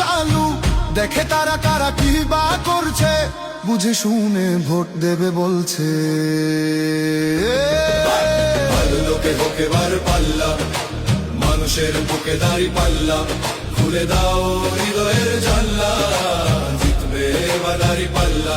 চালু। দেখে তারা কারা কি বা করছে, বুঝে শুনে ভোট দেবে বলছে। লোকে মানুষের বুকে দাড়ি পাল্লা খুলে দাও হৃদয়ের জানলা জিতবে এবার পাল্লা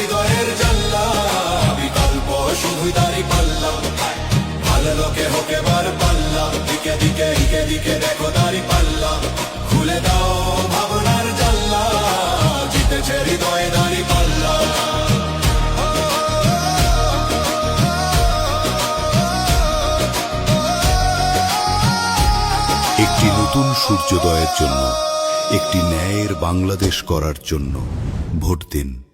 লোকে হোকে বার পাল্লা। দিকে দিকে দিকে দিকে দেখো দাড়ি পাল্লা। খুলে দাও ভাবনার জাল্লা। জিতেছে হৃদয়ে দাড়ি পাল্লা। একটি নতুন সূর্যোদয়ের জন্য, একটি ন্যায়ের বাংলাদেশ করার জন্য ভোট দিন।